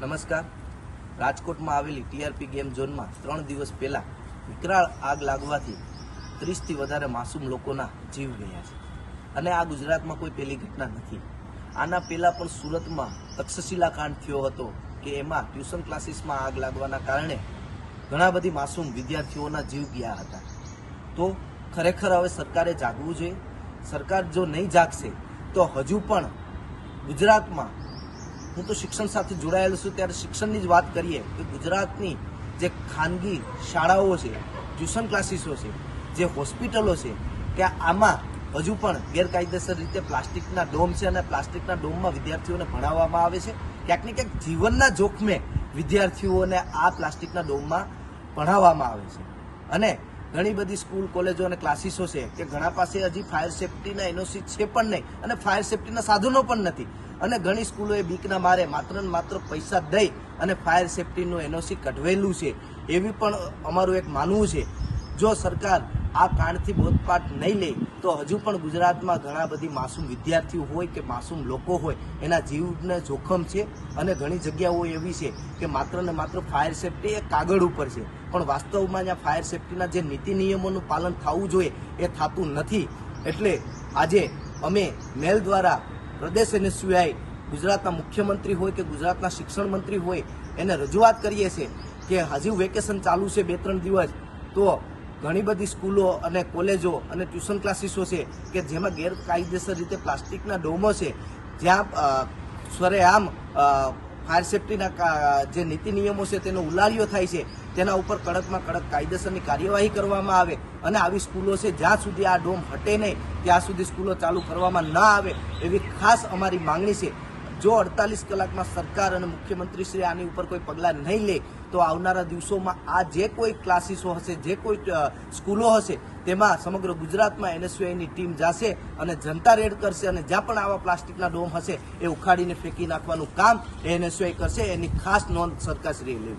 નમસ્કાર. રાજકોટમાં આવેલી ટીઆરપી ગેમ ઝોનમાં ત્રણ દિવસ પહેલા વિકરાળ આગ લાગવાથી ત્રીસથી વધારે માસૂમ લોકોના જીવ ગયા છે. અને આ ગુજરાતમાં કોઈ પહેલી ઘટના નથી. આના પહેલાં પણ સુરતમાં તક્ષશિલા કાંડ થયો હતો કે એમાં ટ્યુશન ક્લાસીસમાં આગ લાગવાના કારણે ઘણા બધી માસૂમ વિદ્યાર્થીઓના જીવ ગયા હતા. તો ખરેખર હવે સરકારે જાગવું જોઈએ. સરકાર જો નહીં જાગશે, તો હજુ પણ ગુજરાતમાં હું તો શિક્ષણ સાથે જોડાયેલો છું. ત્યારે શિક્ષણની જ વાત કરીએ કે ગુજરાતની જે ખાનગી શાળાઓ છે, ટ્યુશન ક્લાસીસો છે, જે હોસ્પિટલો છે, કે આમાં હજુ પણ ગેરકાયદેસર રીતે પ્લાસ્ટિકના ડોમ છે અને પ્લાસ્ટિકના ડોમમાં વિદ્યાર્થીઓને ભણાવવામાં આવે છે. ક્યાંક ને ક્યાંક જીવનના જોખમે વિદ્યાર્થીઓને આ પ્લાસ્ટિકના ડોમમાં ભણાવવામાં આવે છે. અને ઘણી બધી સ્કૂલ, કોલેજો અને ક્લાસીસો છે કે ઘણા પાસે હજી ફાયર સેફટીના એનઓસી છે પણ નહીં અને ફાયર સેફટીના સાધનો પણ નથી. અને ઘણી સ્કૂલોએ બીકના મારે માત્ર ને માત્ર પૈસા દઈ અને ફાયર સેફટીનું એનઓસી કઢવેલું છે. એવી પણ અમારું એક માનવું છે. જો સરકાર આ કાંડથી બોધપાઠ નહીં લે, તો હજુ પણ ગુજરાતમાં ઘણા બધી માસૂમ વિદ્યાર્થીઓ હોય કે માસૂમ લોકો હોય, એના જીવને જોખમ છે અને ઘણી જગ્યાઓ એવી છે કે માત્ર ને માત્ર ફાયર સેફટી એ કાગળ ઉપર છે. પણ વાસ્તવમાં જ્યાં ફાયર સેફટીના જે નીતિ નિયમોનું પાલન થવું જોઈએ, એ થતું નથી. એટલે આજે અમે મેલ દ્વારા પ્રદેશ એનએસયુઆઈ ગુજરાતના મુખ્યમંત્રી હોય કે ગુજરાતના શિક્ષણ મંત્રી હોય, એને રજૂઆત કરીએ છીએ કે હજુ વેકેશન ચાલુ છે બે ત્રણ દિવસ, તો ઘણી બધી સ્કૂલો અને કોલેજો અને ટ્યુશન ક્લાસીસો છે કે જેમાં ગેરકાયદેસર રીતે પ્લાસ્ટિકના ડોમો છે, જ્યાં સરેઆમ ફાયર સેફટીના જે નીતિ નિયમો છે તેનો ઉલાળ્યો થાય છે તેના ઉપર કડકમાં કડક કાયદેસરની કાર્યવાહી કરવામાં આવે અને આવી સ્કૂલો છે, જ્યાં સુધી આ ડોમ હટે નહીં, ત્યાં સુધી સ્કૂલો ચાલુ કરવામાં ન આવે એવી ખાસ અમારી માંગણી છે. જો અડતાલીસ કલાકમાં સરકાર અને મુખ્યમંત્રી શ્રી આની ઉપર કોઈ પગલાં નહીં લે, તો આવનારા દિવસોમાં આ જે કોઈ ક્લાસીસો હશે, જે કોઈ સ્કૂલો હશે, તેમાં સમગ્ર ગુજરાતમાં એનએસયુઆઈની ટીમ જશે અને જનતા રેડ કરશે અને જ્યાં પણ આવા પ્લાસ્ટિકના ડોમ હશે, એ ઉખાડીને ફેંકી નાખવાનું કામ એનએસયુઆઈ કરશે. એની ખાસ નોંધ સરકારશ્રીએ લેવી.